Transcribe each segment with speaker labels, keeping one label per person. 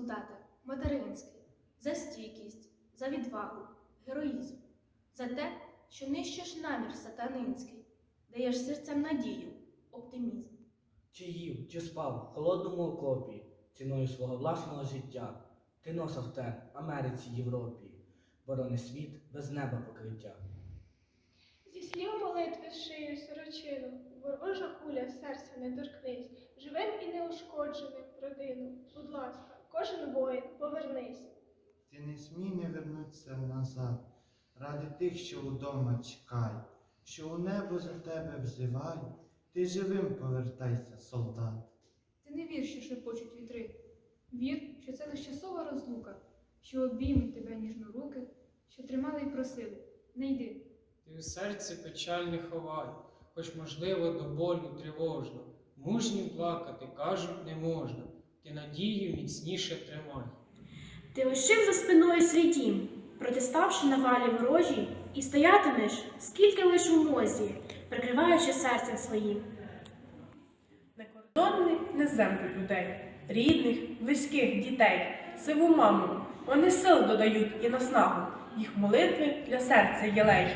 Speaker 1: солдате, материнський, за стійкість, за відвагу, героїзм, за те, що нищиш намір сатанинський, даєш серцям надію, оптимізм.
Speaker 2: Чи їв, чи спав в холодному окопі, ціною свого власного життя. Ти носив те Америці, Європі, борони світ без неба покриття.
Speaker 3: Зі слів молитви шию сорочину, ворожа куля в серце не торкнись, живим і неушкодженим родину. Будь ласка, кожен воїн, повернись.
Speaker 4: Ти не смій не вернуться назад, ради тих, що удома чекай, що у небо за тебе взивай, ти живим повертайся, солдат.
Speaker 5: Ти не вір, що шепочуть вітри. Вір, що це лише часова розлука, що обіймуть тебе ніжно руки, що тримали й просили. Не йди.
Speaker 6: Ти у серці печаль не ховай, хоч, можливо, до болю тривожно. Мужнім плакати, кажуть, не можна. Ти надію міцніше тримай.
Speaker 7: Ти лишив за спиною свій дім, протиставши на валі ворожі, і стоятимеш, скільки лиш у мозі, прикриваючи серцем своїм.
Speaker 8: Некордонних не землю людей, рідних, близьких дітей, сиву маму. Вони сил додають і наснагу, їх молитви для серця єлей.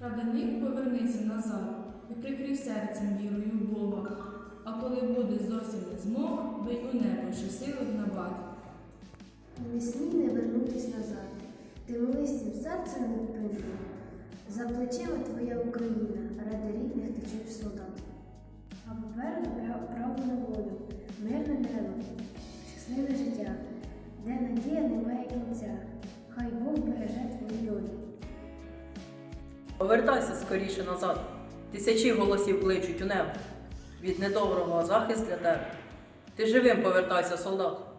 Speaker 9: Ради них повернися назад і прикрий серцем вірою в Бога. А коли буде зовсім змог, бий у небо, що сили набат.
Speaker 10: Не смій не вернутись назад. Ти молись цим серцем невпинно. За плечима твоя Україна, ради рідних ти чуєш солдат. А попереду пра- право на волю, мирне небо, щасливе життя, де надія не має кінця. Хай Бог береже твою долю.
Speaker 11: Повертайся скоріше назад. Тисячі голосів кличуть у небо. Від недоброго захист для тебе. Ти живим повертайся, солдат.